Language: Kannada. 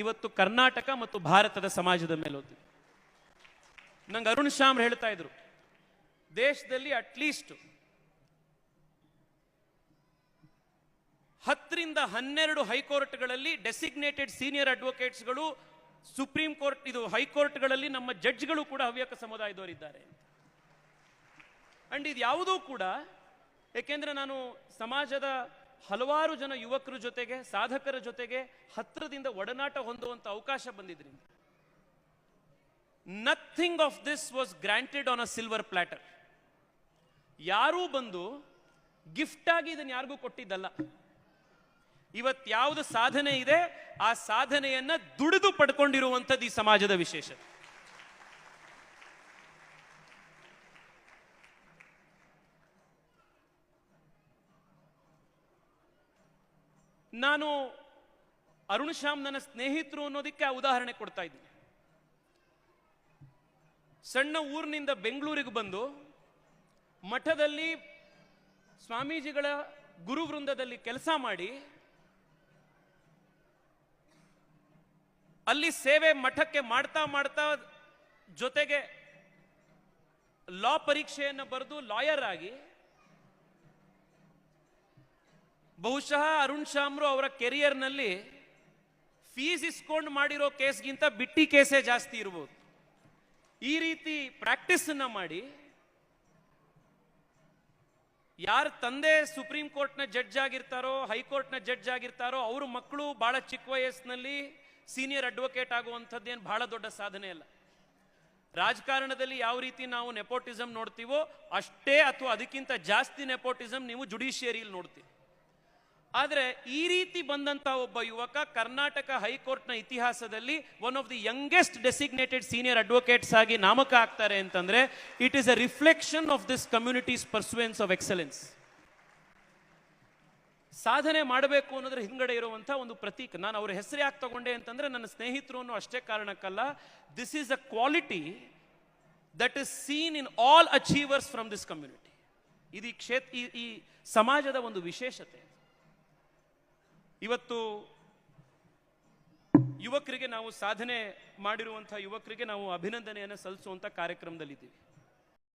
ಇವತ್ತು ಕರ್ನಾಟಕ ಮತ್ತು ಭಾರತದ ಸಮಾಜದ ಮೇಲೆ ಹೋಗ್ತಿದೆ ನಂಗೆ ಅರುಣ್ ಶ್ಯಾಮ್ ಹೇಳ್ತಾ ಇದ್ರು, ದೇಶದಲ್ಲಿ ಅಟ್ಲೀಸ್ಟ್ ಹತ್ತರಿಂದ ಹನ್ನೆರಡು ಹೈಕೋರ್ಟ್ಗಳಲ್ಲಿ ಡೆಸಿಗ್ನೇಟೆಡ್ ಸೀನಿಯರ್ ಅಡ್ವೊಕೇಟ್ಸ್ಗಳು ಸುಪ್ರೀಂ ಕೋರ್ಟ್ ಇದು ಹೈಕೋರ್ಟ್ಗಳಲ್ಲಿ ನಮ್ಮ ಜಡ್ಜ್ಗಳು ಕೂಡ ಹವ್ಯಕ ಸಮುದಾಯದವರಿದ್ದಾರೆ ಅಂಡ್ ಇದು ಯಾವುದೂ ಕೂಡ, ಏಕೆಂದ್ರೆ ನಾನು ಸಮಾಜದ ಹಲವಾರು ಜನ ಯುವಕರ ಜೊತೆಗೆ, ಸಾಧಕರ ಜೊತೆಗೆ ಹತ್ತಿರದಿಂದ ಒಡನಾಟ ಹೊಂದುವಂತ ಅವಕಾಶ ಬಂದಿದ್ರಿಂದ nothing of this was granted on a silver platter ಯಾರೂ ಬಂದು ಗಿಫ್ಟ್ ಆಗಿ ಇದನ್ನು ಯಾರಿಗೂ ಕೊಟ್ಟಿದ್ದಲ್ಲ. ಇವತ್ತು ಯಾವುದು ಸಾಧನೆ ಇದೆ, ಆ ಸಾಧನೆಯನ್ನ ದುಡಿದು ಪಡ್ಕೊಂಡಿರುವಂಥದ್ದು ಈ ಸಮಾಜದ ವಿಶೇಷತೆ. ನಾನು ಅರುಣ್ ಶ್ಯಾಮ್ ನನ್ನ ಸ್ನೇಹಿತರು ಅನ್ನೋದಕ್ಕೆ ಆ ಉದಾಹರಣೆ ಕೊಡ್ತಾ ಇದ್ದೀನಿ. ಸಣ್ಣ ಊರಿನಿಂದ ಬೆಂಗಳೂರಿಗೆ ಬಂದು ಮಠದಲ್ಲಿ ಸ್ವಾಮೀಜಿಗಳ ಗುರುವೃಂದದಲ್ಲಿ ಕೆಲಸ ಮಾಡಿ ಅಲ್ಲಿ ಸೇವೆ ಮಠಕ್ಕೆ ಮಾಡ್ತಾ ಮಾಡ್ತಾ ಜೊತೆಗೆ ಲಾ ಪರೀಕ್ಷೆಯನ್ನು ಬರೆದು ಲಾಯರ್ ಆಗಿ ಬಹುಶಃ ಅರುಣ್ ಶಾಮ್ರು ಅವರ ಕೆರಿಯರ್ನಲ್ಲಿ ಫೀಸ್ ಇಸ್ಕೊಂಡು ಮಾಡಿರೋ ಕೇಸ್ಗಿಂತ ಬಿಟ್ಟಿ ಕೇಸೇ ಜಾಸ್ತಿ ಇರ್ಬೋದು. ಈ ರೀತಿ ಪ್ರಾಕ್ಟೀಸ್ ಅನ್ನ ಮಾಡಿ ಯಾರ ತಂದೆ ಸುಪ್ರೀಂ ಕೋರ್ಟ್ನ ಜಡ್ಜ್ ಆಗಿರ್ತಾರೋ ಹೈಕೋರ್ಟ್ನ ಜಡ್ಜ್ ಆಗಿರ್ತಾರೋ, ಅವ್ರ ಮಕ್ಕಳು ಭಾಳ ಚಿಕ್ಕ ವಯಸ್ಸಿನಲ್ಲಿ ಸೀನಿಯರ್ ಅಡ್ವೊಕೇಟ್ ಆಗುವಂಥದ್ದೇನು ಬಹಳ ದೊಡ್ಡ ಸಾಧನೆ ಅಲ್ಲ. ರಾಜಕಾರಣದಲ್ಲಿ ಯಾವ ರೀತಿ ನಾವು ನೆಪೋಟಿಸಮ್ ನೋಡ್ತೀವೋ ಅಷ್ಟೇ ಅಥವಾ ಅದಕ್ಕಿಂತ ಜಾಸ್ತಿ ನೆಪೋಟಿಸಮ್ ನೀವು ಜುಡಿಷಿಯರಿಯಲ್ಲಿ ನೋಡ್ತೀವಿ ಆದರೆ ಈ ರೀತಿ ಬಂದಂತ ಒಬ್ಬ ಯುವಕ ಕರ್ನಾಟಕ ಹೈಕೋರ್ಟ್ನ ಇತಿಹಾಸದಲ್ಲಿ one of the youngest designated senior advocates ಆಗಿ ನಾಮಕ ಆಗ್ತಾರೆ ಅಂತಂದ್ರೆ it is a reflection of this community's perseverance of excellence ಸಾಧನೆ ಮಾಡಬೇಕು ಅನ್ನೋದ್ರ ಹಿಂಗಡೆ ಇರುವಂಥ ಒಂದು ಪ್ರತೀಕ. ನಾನು ಅವ್ರ ಹೆಸರು ಯಾಕೆ ತಗೊಂಡೆ ಅಂತಂದ್ರೆ, ನನ್ನ ಸ್ನೇಹಿತರು ಅಷ್ಟೇ ಕಾರಣಕ್ಕಲ್ಲ. This is a quality that is seen in all achievers from this community ಇದು ಈ ಕ್ಷೇತ್ರ ಈ ಸಮಾಜದ ಒಂದು ವಿಶೇಷತೆ. ಇವತ್ತು ಯುವಕರಿಗೆ ನಾವು ಸಾಧನೆ ಮಾಡಿರುವಂಥ ಯುವಕರಿಗೆ ನಾವು ಅಭಿನಂದನೆಯನ್ನು ಸಲ್ಲಿಸುವಂಥ ಕಾರ್ಯಕ್ರಮದಲ್ಲಿದ್ದೀವಿ.